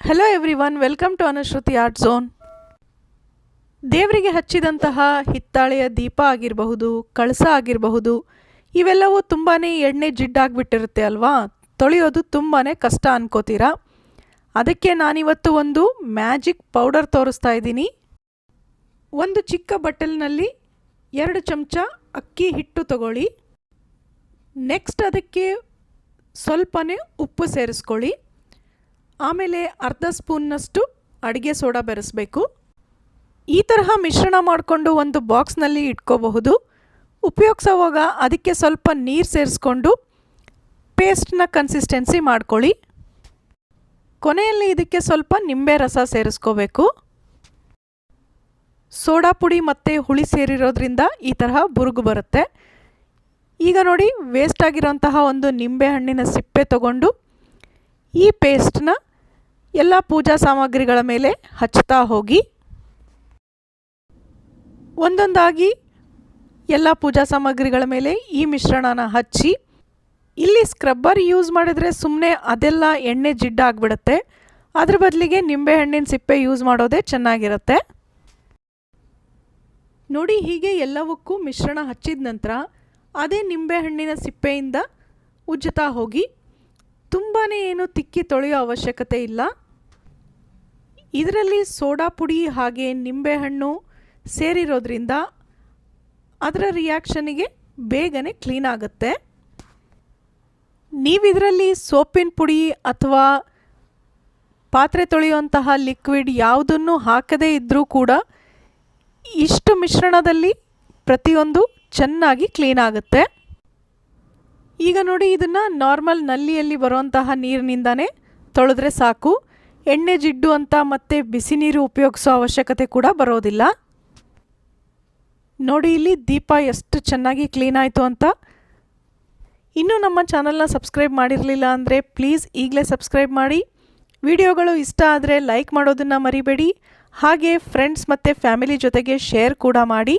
Hello everyone welcome to Anushruti art zone ದೇವರಿಗೆ ಹಚ್ಚಿದಂತಹ ಹಿತ್ತಾಳೆಯ ದೀಪ ಆಗಿರಬಹುದು, ಕಳಸ ಆಗಿರಬಹುದು, ಇವೆಲ್ಲವೂ ತುಂಬಾ ಎಣ್ಣೆ ಜಿಡ್ಡಾಗಿಬಿಟ್ಟಿರುತ್ತೆ ಅಲ್ವಾ? ತೊಳೆಯೋದು ತುಂಬಾ ಕಷ್ಟ ಅನ್ಕೋತೀರಾ? ಅದಕ್ಕೆ ನಾನಿವತ್ತು ಒಂದು ಮ್ಯಾಜಿಕ್ ಪೌಡರ್ ತೋರಿಸ್ತಾ ಇದ್ದೀನಿ. ಒಂದು ಚಿಕ್ಕ ಬಟ್ಟಲಿನಲ್ಲಿ ಎರಡು ಚಮಚ ಅಕ್ಕಿ ಹಿಟ್ಟು ತಗೊಳ್ಳಿ. ನೆಕ್ಸ್ಟ್ ಅದಕ್ಕೆ ಸ್ವಲ್ಪನೇ ಉಪ್ಪು ಸೇರಿಸ್ಕೊಳ್ಳಿ. ಆಮೇಲೆ ಅರ್ಧ ಸ್ಪೂನ್ನಷ್ಟು ಅಡುಗೆ ಸೋಡಾ ಬೆರೆಸಬೇಕು. ಈ ತರಹ ಮಿಶ್ರಣ ಮಾಡಿಕೊಂಡು ಒಂದು ಬಾಕ್ಸ್ನಲ್ಲಿ ಇಟ್ಕೋಬಹುದು. ಉಪಯೋಗಿಸೋವಾಗ ಅದಕ್ಕೆ ಸ್ವಲ್ಪ ನೀರು ಸೇರಿಸ್ಕೊಂಡು ಪೇಸ್ಟ್ನ ಕನ್ಸಿಸ್ಟೆನ್ಸಿ ಮಾಡ್ಕೊಳ್ಳಿ. ಕೊನೆಯಲ್ಲಿ ಇದಕ್ಕೆ ಸ್ವಲ್ಪ ನಿಂಬೆ ರಸ ಸೇರಿಸ್ಕೋಬೇಕು. ಸೋಡಾ ಪುಡಿ ಮತ್ತು ಹುಳಿ ಸೇರಿರೋದ್ರಿಂದ ಈ ತರಹ ಬುರುಗು ಬರುತ್ತೆ. ಈಗ ನೋಡಿ ವೇಸ್ಟ್ ಆಗಿರೋಂತಹ ಒಂದು ನಿಂಬೆ ಹಣ್ಣಿನ ಸಿಪ್ಪೆ ತಗೊಂಡು ಈ ಪೇಸ್ಟ್ನ ಎಲ್ಲ ಪೂಜಾ ಸಾಮಗ್ರಿಗಳ ಮೇಲೆ ಹಚ್ಚುತ್ತಾ ಹೋಗಿ. ಒಂದೊಂದಾಗಿ ಎಲ್ಲ ಪೂಜಾ ಸಾಮಗ್ರಿಗಳ ಮೇಲೆ ಈ ಮಿಶ್ರಣನ ಹಚ್ಚಿ. ಇಲ್ಲಿ ಸ್ಕ್ರಬ್ಬರ್ ಯೂಸ್ ಮಾಡಿದರೆ ಸುಮ್ಮನೆ ಅದೆಲ್ಲ ಎಣ್ಣೆ ಜಿಡ್ಡಾಗ್ಬಿಡುತ್ತೆ ಅದ್ರ ಬದಲಿಗೆ ನಿಂಬೆಹಣ್ಣಿನ ಸಿಪ್ಪೆ ಯೂಸ್ ಮಾಡೋದೇ ಚೆನ್ನಾಗಿರುತ್ತೆ. ನೋಡಿ ಹೀಗೆ ಎಲ್ಲವಕ್ಕೂ ಮಿಶ್ರಣ ಹಚ್ಚಿದ ನಂತರ ಅದೇ ನಿಂಬೆಹಣ್ಣಿನ ಸಿಪ್ಪೆಯಿಂದ ಉಜ್ಜುತ್ತಾ ಹೋಗಿ. ತುಂಬಾ ಏನು ತಿಕ್ಕಿ ತೊಳೆಯೋ ಅವಶ್ಯಕತೆ ಇಲ್ಲ. ಇದರಲ್ಲಿ ಸೋಡಾ ಪುಡಿ ಹಾಗೆ ನಿಂಬೆಹಣ್ಣು ಸೇರಿರೋದ್ರಿಂದ ಅದರ ರಿಯಾಕ್ಷನಿಗೆ ಬೇಗನೆ ಕ್ಲೀನ್ ಆಗುತ್ತೆ. ನೀವಿದರಲ್ಲಿ ಸೋಪಿನ ಪುಡಿ ಅಥವಾ ಪಾತ್ರೆ ತೊಳೆಯುವಂತಹ ಲಿಕ್ವಿಡ್ ಯಾವುದನ್ನು ಹಾಕದೇ ಇದ್ದರೂ ಕೂಡ ಇಷ್ಟು ಮಿಶ್ರಣದಲ್ಲಿ ಪ್ರತಿಯೊಂದು ಚೆನ್ನಾಗಿ ಕ್ಲೀನ್ ಆಗುತ್ತೆ. ಈಗ ನೋಡಿ ಇದನ್ನು ನಾರ್ಮಲ್ ನಲ್ಲಿಯಲ್ಲಿ ಬರುವಂತಹ ನೀರಿನಿಂದನೇ ತೊಳೆದ್ರೆ ಸಾಕು. ಎಣ್ಣೆ ಜಿಡ್ಡು ಅಂತ ಮತ್ತೆ ಬಿಸಿ ನೀರು ಉಪಯೋಗಿಸೋ ಅವಶ್ಯಕತೆ ಕೂಡ ಬರೋದಿಲ್ಲ. ನೋಡಿ ಇಲ್ಲಿ ದೀಪ ಎಷ್ಟು ಚೆನ್ನಾಗಿ ಕ್ಲೀನ್ ಆಯಿತು ಅಂತ. ಇನ್ನೂ ನಮ್ಮ ಚಾನಲ್ನ ಸಬ್ಸ್ಕ್ರೈಬ್ ಮಾಡಿರಲಿಲ್ಲ ಅಂದರೆ ಪ್ಲೀಸ್ ಈಗಲೇ ಸಬ್ಸ್ಕ್ರೈಬ್ ಮಾಡಿ. ವಿಡಿಯೋಗಳು ಇಷ್ಟ ಆದರೆ ಲೈಕ್ ಮಾಡೋದನ್ನು ಮರಿಬೇಡಿ. ಹಾಗೆ ಫ್ರೆಂಡ್ಸ್ ಮತ್ತು ಫ್ಯಾಮಿಲಿ ಜೊತೆಗೆ ಶೇರ್ ಕೂಡ ಮಾಡಿ.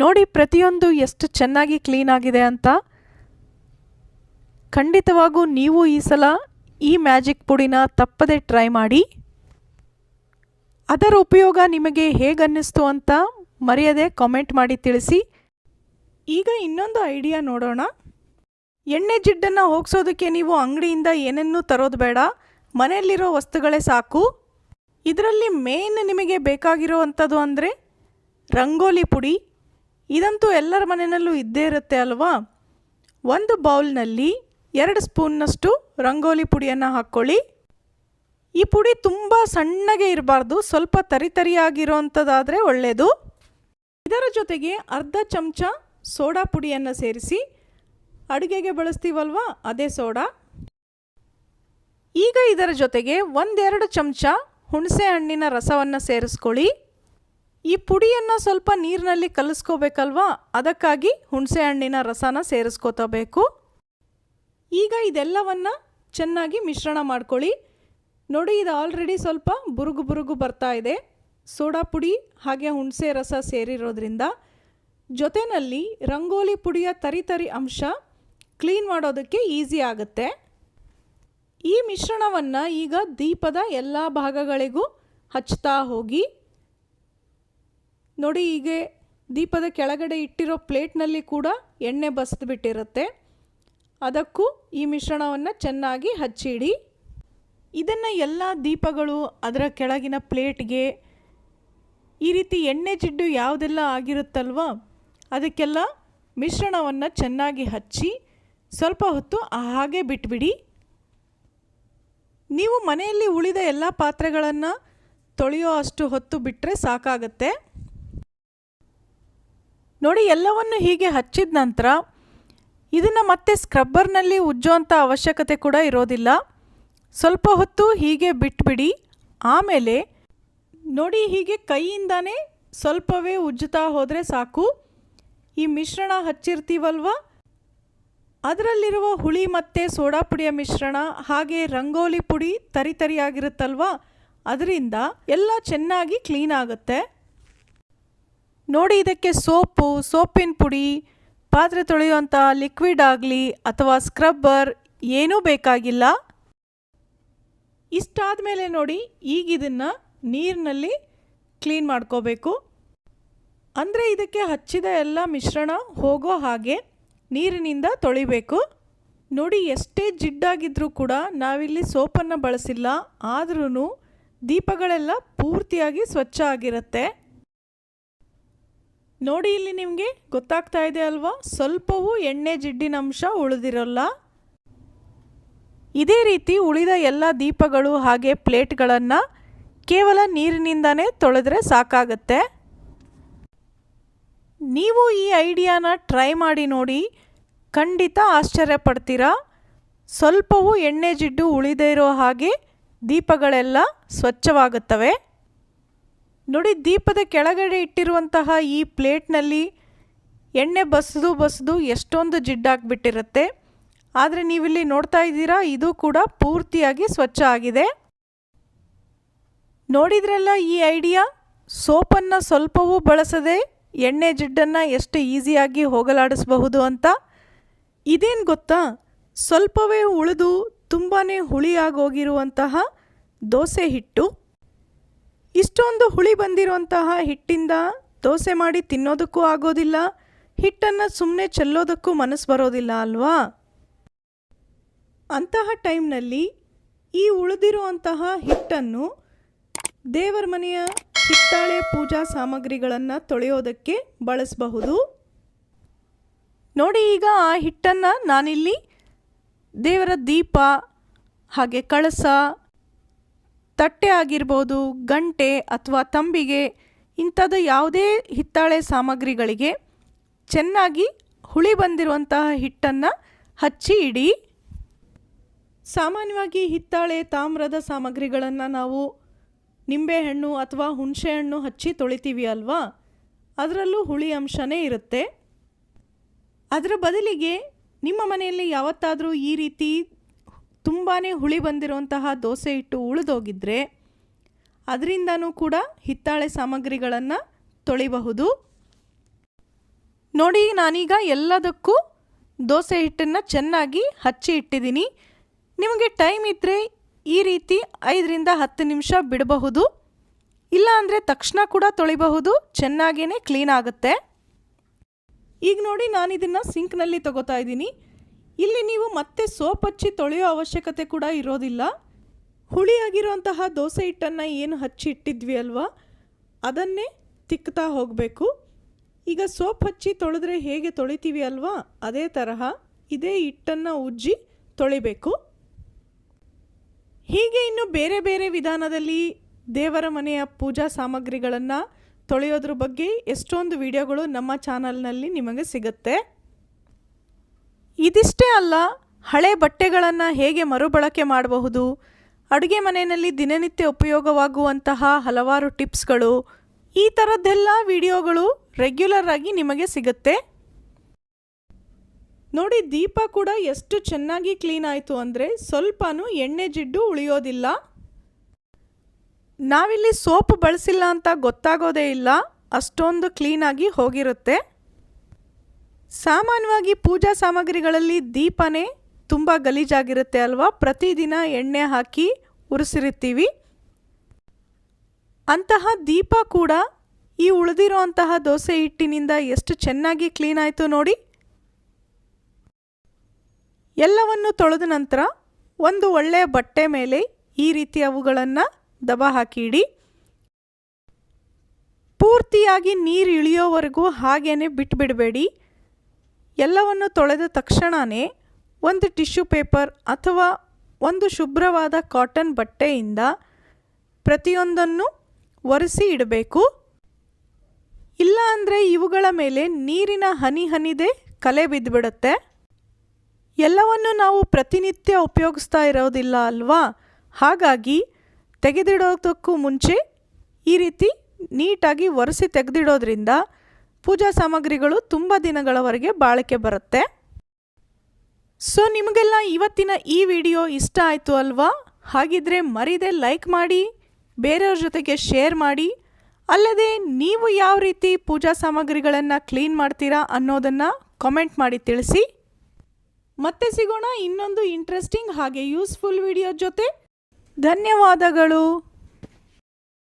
ನೋಡಿ ಪ್ರತಿಯೊಂದು ಎಷ್ಟು ಚೆನ್ನಾಗಿ ಕ್ಲೀನ್ ಆಗಿದೆ ಅಂತ. ಖಂಡಿತವಾಗೂ ನೀವು ಈ ಸಲ ಈ ಮ್ಯಾಜಿಕ್ ಪುಡಿನ ತಪ್ಪದೆ ಟ್ರೈ ಮಾಡಿ. ಅದರ ಉಪಯೋಗ ನಿಮಗೆ ಹೇಗನ್ನಿಸ್ತು ಅಂತ ಮರೆಯದೆ ಕಾಮೆಂಟ್ ಮಾಡಿ ತಿಳಿಸಿ. ಈಗ ಇನ್ನೊಂದು ಐಡಿಯಾ ನೋಡೋಣ. ಎಣ್ಣೆ ಜಿಡ್ಡನ್ನು ಹೋಗ್ಸೋದಕ್ಕೆ ನೀವು ಅಂಗಡಿಯಿಂದ ಏನನ್ನೂ ತರೋದು ಬೇಡ. ಮನೆಯಲ್ಲಿರೋ ವಸ್ತುಗಳೇ ಸಾಕು. ಇದರಲ್ಲಿ ಮೇನ್ ನಿಮಗೆ ಬೇಕಾಗಿರೋ ಅಂಥದ್ದು ಅಂದರೆ ರಂಗೋಲಿ ಪುಡಿ ಇದಂತೂ ಎಲ್ಲರ ಮನೆಯಲ್ಲೂ ಇದ್ದೇ ಇರುತ್ತೆ ಅಲ್ವಾ? ಒಂದು ಬೌಲ್ನಲ್ಲಿ ಎರಡು ಸ್ಪೂನ್ನಷ್ಟು ರಂಗೋಲಿ ಪುಡಿಯನ್ನು ಹಾಕ್ಕೊಳ್ಳಿ. ಈ ಪುಡಿ ತುಂಬ ಸಣ್ಣಗೆ ಇರಬಾರ್ದು, ಸ್ವಲ್ಪ ತರಿ ತರಿಯಾಗಿರೋವಂಥದ್ದಾದರೆ ಒಳ್ಳೆಯದು ಇದರ ಜೊತೆಗೆ ಅರ್ಧ ಚಮಚ ಸೋಡಾ ಪುಡಿಯನ್ನು ಸೇರಿಸಿ, ಅಡುಗೆಗೆ ಬಳಸ್ತೀವಲ್ವಾ? ಅದೇ ಸೋಡಾ. ಈಗ ಇದರ ಜೊತೆಗೆ ಒಂದೆರಡು ಚಮಚ ಹುಣಸೆ ಹಣ್ಣಿನ ರಸವನ್ನು ಸೇರಿಸ್ಕೊಳ್ಳಿ. ಈ ಪುಡಿಯನ್ನು ಸ್ವಲ್ಪ ನೀರಿನಲ್ಲಿ ಕಲಿಸ್ಕೋಬೇಕಲ್ವಾ? ಅದಕ್ಕಾಗಿ ಹುಣಸೆ ಹಣ್ಣಿನ ರಸನ ಸೇರಿಸ್ಕೋತಬೇಕು ಈಗ ಇದೆಲ್ಲವನ್ನು ಚೆನ್ನಾಗಿ ಮಿಶ್ರಣ ಮಾಡ್ಕೊಳ್ಳಿ. ನೋಡಿ, ಇದು ಆಲ್ರೆಡಿ ಸ್ವಲ್ಪ ಬುರುಗು ಬುರುಗು ಬರ್ತಾ ಇದೆ. ಸೋಡಾ ಪುಡಿ ಹಾಗೆ ಹುಣಸೆ ರಸ ಸೇರಿರೋದ್ರಿಂದ ಜೊತೆಯಲ್ಲಿ ರಂಗೋಲಿ ಪುಡಿಯ ತರಿತರಿ ತರಿ ಅಂಶ ಕ್ಲೀನ್ ಮಾಡೋದಕ್ಕೆ ಈಸಿ ಆಗುತ್ತೆ. ಈ ಮಿಶ್ರಣವನ್ನು ಈಗ ದೀಪದ ಎಲ್ಲ ಭಾಗಗಳಿಗೂ ಹಚ್ತಾ ಹೋಗಿ ನೋಡಿ ಹೀಗೆ ದೀಪದ ಕೆಳಗಡೆ ಇಟ್ಟಿರೋ ಪ್ಲೇಟ್ನಲ್ಲಿ ಕೂಡ ಎಣ್ಣೆ ಬಸಿದ್ಬಿಟ್ಟಿರುತ್ತೆ ಅದಕ್ಕೂ ಈ ಮಿಶ್ರಣವನ್ನು ಚೆನ್ನಾಗಿ ಹಚ್ಚಿಡಿ. ಇದನ್ನು ಎಲ್ಲ ದೀಪಗಳು ಅದರ ಕೆಳಗಿನ ಪ್ಲೇಟ್ಗೆ ಈ ರೀತಿ ಎಣ್ಣೆ ಜಿಡ್ಡು ಯಾವುದೆಲ್ಲ ಆಗಿರುತ್ತಲ್ವ ಅದಕ್ಕೆಲ್ಲ ಮಿಶ್ರಣವನ್ನು ಚೆನ್ನಾಗಿ ಹಚ್ಚಿ ಸ್ವಲ್ಪ ಹೊತ್ತು ಹಾಗೆ ಬಿಟ್ಬಿಡಿ. ನೀವು ಮನೆಯಲ್ಲಿ ಉಳಿದ ಎಲ್ಲ ಪಾತ್ರೆಗಳನ್ನು ತೊಳೆಯೋ ಅಷ್ಟು ಹೊತ್ತು ಬಿಟ್ಟರೆ ಸಾಕಾಗತ್ತೆ. ನೋಡಿ, ಎಲ್ಲವನ್ನು ಹೀಗೆ ಹಚ್ಚಿದ ನಂತರ ಇದನ್ನು ಮತ್ತೆ ಸ್ಕ್ರಬ್ಬರ್ನಲ್ಲಿ ಉಜ್ಜುವಂಥ ಅವಶ್ಯಕತೆ ಕೂಡ ಇರೋದಿಲ್ಲ. ಸ್ವಲ್ಪ ಹೊತ್ತು ಹೀಗೆ ಬಿಟ್ಬಿಡಿ. ಆಮೇಲೆ ನೋಡಿ, ಹೀಗೆ ಕೈಯಿಂದನೇ ಸ್ವಲ್ಪವೇ ಉಜ್ಜುತ್ತಾ ಹೋದರೆ ಸಾಕು. ಈ ಮಿಶ್ರಣ ಹಚ್ಚಿರ್ತೀವಲ್ವ? ಅದರಲ್ಲಿರುವ ಹುಳಿ ಮತ್ತು ಸೋಡಾ ಪುಡಿಯ ಮಿಶ್ರಣ, ಹಾಗೆ ರಂಗೋಲಿ ಪುಡಿ ತರಿತರಿಯಾಗಿರುತ್ತಲ್ವ ಅದರಿಂದ ಎಲ್ಲ ಚೆನ್ನಾಗಿ ಕ್ಲೀನ್ ಆಗುತ್ತೆ. ನೋಡಿ ಇದಕ್ಕೆ ಸೋಪು, ಸೋಪಿನ ಪುಡಿ, ಪಾತ್ರೆ ತೊಳೆಯುವಂಥ ಲಿಕ್ವಿಡ್ ಆಗಲಿ ಅಥವಾ ಸ್ಕ್ರಬ್ಬರ್ ಏನೂ ಬೇಕಾಗಿಲ್ಲ. ಇಷ್ಟಾದ ಮೇಲೆ ನೋಡಿ ಈಗ ಇದನ್ನು ನೀರಿನಲ್ಲಿ ಕ್ಲೀನ್ ಮಾಡ್ಕೋಬೇಕು. ಅಂದರೆ ಇದಕ್ಕೆ ಹಚ್ಚಿದ ಎಲ್ಲ ಮಿಶ್ರಣ ಹೋಗೋ ಹಾಗೆ ನೀರಿನಿಂದ ತೊಳಿಬೇಕು. ನೋಡಿ ಎಷ್ಟೇ ಜಿಡ್ಡಾಗಿದ್ದರೂ ಕೂಡ ನಾವಿಲ್ಲಿ ಸೋಪನ್ನು ಬಳಸಿಲ್ಲ ಆದ್ರೂ ದೀಪಗಳೆಲ್ಲ ಪೂರ್ತಿಯಾಗಿ ಸ್ವಚ್ಛ ಆಗಿರುತ್ತೆ. ನೋಡಿ ಇಲ್ಲಿ ನಿಮಗೆ ಗೊತ್ತಾಗ್ತಾ ಇದೆ ಅಲ್ವಾ? ಸ್ವಲ್ಪವೂ ಎಣ್ಣೆ ಜಿಡ್ಡಿನ ಅಂಶ ಉಳಿದಿರೋಲ್ಲ. ಇದೇ ರೀತಿ ಉಳಿದ ಎಲ್ಲ ದೀಪಗಳು ಹಾಗೆ ಪ್ಲೇಟ್ಗಳನ್ನು ಕೇವಲ ನೀರಿನಿಂದನೇ ತೊಳೆದ್ರೆ ಸಾಕಾಗತ್ತೆ. ನೀವು ಈ ಐಡಿಯಾನ ಟ್ರೈ ಮಾಡಿ ನೋಡಿ, ಖಂಡಿತ ಆಶ್ಚರ್ಯ ಪಡ್ತೀರಾ? ಸ್ವಲ್ಪವೂ ಎಣ್ಣೆ ಜಿಡ್ಡು ಉಳಿದೇ ಇರೋ ಹಾಗೆ ದೀಪಗಳೆಲ್ಲ ಸ್ವಚ್ಛವಾಗುತ್ತವೆ. ನೋಡಿ ದೀಪದ ಕೆಳಗಡೆ ಇಟ್ಟಿರುವಂತಹ ಈ ಪ್ಲೇಟ್ನಲ್ಲಿ ಎಣ್ಣೆ ಬಸಿದು ಬಸಿದು ಎಷ್ಟೊಂದು ಜಿಡ್ಡಾಗ್ಬಿಟ್ಟಿರುತ್ತೆ ಆದರೆ ನೀವಿಲ್ಲಿ ನೋಡ್ತಾ ಇದ್ದೀರಾ, ಇದು ಕೂಡ ಪೂರ್ತಿಯಾಗಿ ಸ್ವಚ್ಛ ಆಗಿದೆ. ನೋಡಿದ್ರಲ್ಲ ಈ ಐಡಿಯಾ? ಸೋಪನ್ನು ಸ್ವಲ್ಪವೂ ಬಳಸದೆ ಎಣ್ಣೆ ಜಿಡ್ಡನ್ನು ಎಷ್ಟು ಈಸಿಯಾಗಿ ಹೋಗಲಾಡಿಸಬಹುದು ಅಂತ? ಇದೇನು ಗೊತ್ತಾ? ಸ್ವಲ್ಪವೇ ಉಳಿದು ತುಂಬಾ ಹುಳಿಯಾಗೋಗಿರುವಂತಹ ದೋಸೆ ಹಿಟ್ಟು. ಇಷ್ಟೊಂದು ಹುಳಿ ಬಂದಿರುವಂತಹ ಹಿಟ್ಟಿಂದ ದೋಸೆ ಮಾಡಿ ತಿನ್ನೋದಕ್ಕೂ ಆಗೋದಿಲ್ಲ, ಹಿಟ್ಟನ್ನು ಸುಮ್ಮನೆ ಚೆಲ್ಲೋದಕ್ಕೂ ಮನಸ್ಸು ಬರೋದಿಲ್ಲ ಅಲ್ವಾ? ಅಂತಹ ಟೈಮ್ನಲ್ಲಿ ಈ ಉಳಿದಿರುವಂತಹ ಹಿಟ್ಟನ್ನು ದೇವರ ಮನೆಯ ಹಿತ್ತಾಳೆ ಪೂಜಾ ಸಾಮಗ್ರಿಗಳನ್ನು ತೊಳೆಯೋದಕ್ಕೆ ಬಳಸಬಹುದು. ನೋಡಿ ಈಗ ಆ ಹಿಟ್ಟನ್ನು ನಾನಿಲ್ಲಿ ದೇವರ ದೀಪ, ಹಾಗೆ ಕಳಸ ತಟ್ಟೆ ಆಗಿರ್ಬೋದು, ಗಂಟೆ ಅಥವಾ ತಂಬಿಗೆ ಇಂಥದ್ದು ಯಾವುದೇ ಹಿತ್ತಾಳೆ ಸಾಮಗ್ರಿಗಳಿಗೆ ಚೆನ್ನಾಗಿ ಹುಳಿ ಬಂದಿರುವಂತಹ ಹಿಟ್ಟನ್ನು ಹಚ್ಚಿ ಇಡಿ. ಸಾಮಾನ್ಯವಾಗಿ ಹಿತ್ತಾಳೆ ತಾಮ್ರದ ಸಾಮಗ್ರಿಗಳನ್ನು ನಾವು ನಿಂಬೆಹಣ್ಣು ಅಥವಾ ಹುಣಸೆಹಣ್ಣು ಹಚ್ಚಿ ತೊಳಿತೀವಿ ಅಲ್ವಾ? ಅದರಲ್ಲೂ ಹುಳಿ ಅಂಶನೇ ಇರುತ್ತೆ. ಅದರ ಬದಲಿಗೆ ನಿಮ್ಮ ಮನೆಯಲ್ಲಿ ಯಾವತ್ತಾದರೂ ಈ ರೀತಿ ತುಂಬಾ ಹುಳಿ ಬಂದಿರುವಂತಹ ದೋಸೆ ಹಿಟ್ಟು ಉಳಿದೋಗಿದ್ರೆ ಅದರಿಂದನೂ ಕೂಡ ಹಿತ್ತಾಳೆ ಸಾಮಗ್ರಿಗಳನ್ನು ತೊಳಿಬಹುದು. ನೋಡಿ, ನಾನೀಗ ಎಲ್ಲದಕ್ಕೂ ದೋಸೆ ಹಿಟ್ಟನ್ನು ಚೆನ್ನಾಗಿ ಹಚ್ಚಿ ಇಟ್ಟಿದ್ದೀನಿ. ನಿಮಗೆ ಟೈಮ್ ಇದ್ದರೆ ಈ ರೀತಿ ಐದರಿಂದ ಹತ್ತು ನಿಮಿಷ ಬಿಡಬಹುದು. ಇಲ್ಲ ಅಂದರೆ ತಕ್ಷಣ ಕೂಡ ತೊಳಿಬಹುದು ಚೆನ್ನಾಗೇ ಕ್ಲೀನ್ ಆಗುತ್ತೆ. ಈಗ ನೋಡಿ ನಾನು ಇದನ್ನು ಸಿಂಕ್ನಲ್ಲಿ ತಗೋತಾ ಇದ್ದೀನಿ. ಇಲ್ಲಿ ನೀವು ಮತ್ತೆ ಸೋಪ್ ಹಚ್ಚಿ ತೊಳೆಯೋ ಅವಶ್ಯಕತೆ ಕೂಡ ಇರೋದಿಲ್ಲ. ಹುಳಿಯಾಗಿರುವಂತಹ ದೋಸೆ ಹಿಟ್ಟನ್ನು ಏನು ಹಚ್ಚಿ ಇಟ್ಟಿದ್ವಿ ಅಲ್ವಾ? ಅದನ್ನೇ ತಿಕ್ತಾ ಹೋಗಬೇಕು. ಈಗ ಸೋಪ್ ಹಚ್ಚಿ ತೊಳೆದ್ರೆ ಹೇಗೆ ತೊಳಿತೀವಿ ಅಲ್ವಾ? ಅದೇ ತರಹ ಇದೇ ಹಿಟ್ಟನ್ನು ಉಜ್ಜಿ ತೊಳಿಬೇಕು. ಹೀಗೆ ಇನ್ನು ಬೇರೆ ಬೇರೆ ವಿಧಾನದಲ್ಲಿ ದೇವರ ಮನೆಯ ಪೂಜಾ ಸಾಮಗ್ರಿಗಳನ್ನು ತೊಳೆಯೋದ್ರ ಬಗ್ಗೆ ಎಷ್ಟೊಂದು ವಿಡಿಯೋಗಳು ನಮ್ಮ ಚಾನಲ್ನಲ್ಲಿ ನಿಮಗೆ ಸಿಗುತ್ತೆ. ಅಲ್ಲ, ಹಳೆ ಬಟ್ಟೆಗಳನ್ನು ಹೇಗೆ ಮರುಬಳಕೆ ಮಾಡಬಹುದು? ಅಡುಗೆ ಮನೆಯಲ್ಲಿ ದಿನನಿತ್ಯ ಉಪಯೋಗವಾಗುವಂತಹ ಹಲವಾರು ಟಿಪ್ಸ್ಗಳು, ಈ ಥರದ್ದೆಲ್ಲ ವಿಡಿಯೋಗಳು ರೆಗ್ಯುಲರ್ ಆಗಿ ನಿಮಗೆ ಸಿಗುತ್ತೆ. ನೋಡಿ, ದೀಪ ಕೂಡ ಎಷ್ಟು ಚೆನ್ನಾಗಿ ಕ್ಲೀನ್ ಆಯಿತು ಅಂದರೆ ಸ್ವಲ್ಪನೂ ಎಣ್ಣೆ ಜಿಡ್ಡು ಉಳಿಯೋದಿಲ್ಲ. ನಾವಿಲ್ಲಿ ಸೋಪ್ ಬಳಸಿಲ್ಲ ಅಂತ ಗೊತ್ತಾಗೋದೇ ಇಲ್ಲ, ಅಷ್ಟೊಂದು ಕ್ಲೀನಾಗಿ ಹೋಗಿರುತ್ತೆ. ಸಾಮಾನ್ಯವಾಗಿ ಪೂಜಾ ಸಾಮಗ್ರಿಗಳಲ್ಲಿ ದೀಪನೇ ತುಂಬ ಗಲೀಜಾಗಿರುತ್ತೆ ಅಲ್ವಾ? ಪ್ರತಿದಿನ ಎಣ್ಣೆ ಹಾಕಿ ಉರಿಸಿರುತ್ತೀವಿ. ಅಂತಹ ದೀಪ ಕೂಡ ಈ ಉಳಿದಿರೋ ಅಂತಹ ದೋಸೆ ಹಿಟ್ಟಿನಿಂದ ಎಷ್ಟು ಚೆನ್ನಾಗಿ ಕ್ಲೀನ್ ಆಯಿತು ನೋಡಿ. ಎಲ್ಲವನ್ನು ತೊಳೆದ ನಂತರ ಒಂದು ಒಳ್ಳೆಯ ಬಟ್ಟೆ ಮೇಲೆ ಈ ರೀತಿ ಅವುಗಳನ್ನು ದಬ ಹಾಕಿಡಿ. ಪೂರ್ತಿಯಾಗಿ ನೀರು ಇಳಿಯೋವರೆಗೂ ಹಾಗೇ ಬಿಟ್ಬಿಡಬೇಡಿ. ಎಲ್ಲವನ್ನು ತೊಳೆದ ತಕ್ಷಣವೇ ಒಂದು ಟಿಶ್ಯೂ ಪೇಪರ್ ಅಥವಾ ಒಂದು ಶುಭ್ರವಾದ ಕಾಟನ್ ಬಟ್ಟೆಯಿಂದ ಪ್ರತಿಯೊಂದನ್ನು ಒರೆಸಿ ಇಡಬೇಕು. ಇಲ್ಲ ಅಂದರೆ ಇವುಗಳ ಮೇಲೆ ನೀರಿನ ಹನಿ ಹನಿದೆ ಕಲೆ ಬಿದ್ದುಬಿಡುತ್ತೆ ಎಲ್ಲವನ್ನು ನಾವು ಪ್ರತಿನಿತ್ಯ ಉಪಯೋಗಿಸ್ತಾ ಇರೋದಿಲ್ಲ ಅಲ್ವಾ? ಹಾಗಾಗಿ ತೆಗೆದಿಡೋದಕ್ಕೂ ಮುಂಚೆ ಈ ರೀತಿ ನೀಟಾಗಿ ಒರೆಸಿ ತೆಗೆದಿಡೋದ್ರಿಂದ ಪೂಜಾ ಸಾಮಗ್ರಿಗಳು ತುಂಬ ದಿನಗಳವರೆಗೆ ಬಾಳಿಕೆ ಬರುತ್ತೆ. ಸೊ ನಿಮಗೆಲ್ಲ ಇವತ್ತಿನ ಈ ವಿಡಿಯೋ ಇಷ್ಟ ಆಯಿತು ಅಲ್ವಾ? ಹಾಗಿದ್ರೆ ಮರಿದೆ ಲೈಕ್ ಮಾಡಿ, ಬೇರೆಯವ್ರ ಜೊತೆಗೆ ಶೇರ್ ಮಾಡಿ. ಅಲ್ಲದೆ ನೀವು ಯಾವ ರೀತಿ ಪೂಜಾ ಸಾಮಗ್ರಿಗಳನ್ನು ಕ್ಲೀನ್ ಮಾಡ್ತೀರಾ ಅನ್ನೋದನ್ನು ಕಾಮೆಂಟ್ ಮಾಡಿ ತಿಳಿಸಿ. ಮತ್ತೆ ಸಿಗೋಣ ಇನ್ನೊಂದು ಇಂಟ್ರೆಸ್ಟಿಂಗ್ ಹಾಗೆ ಯೂಸ್ಫುಲ್ ವಿಡಿಯೋ ಜೊತೆ. ಧನ್ಯವಾದಗಳು.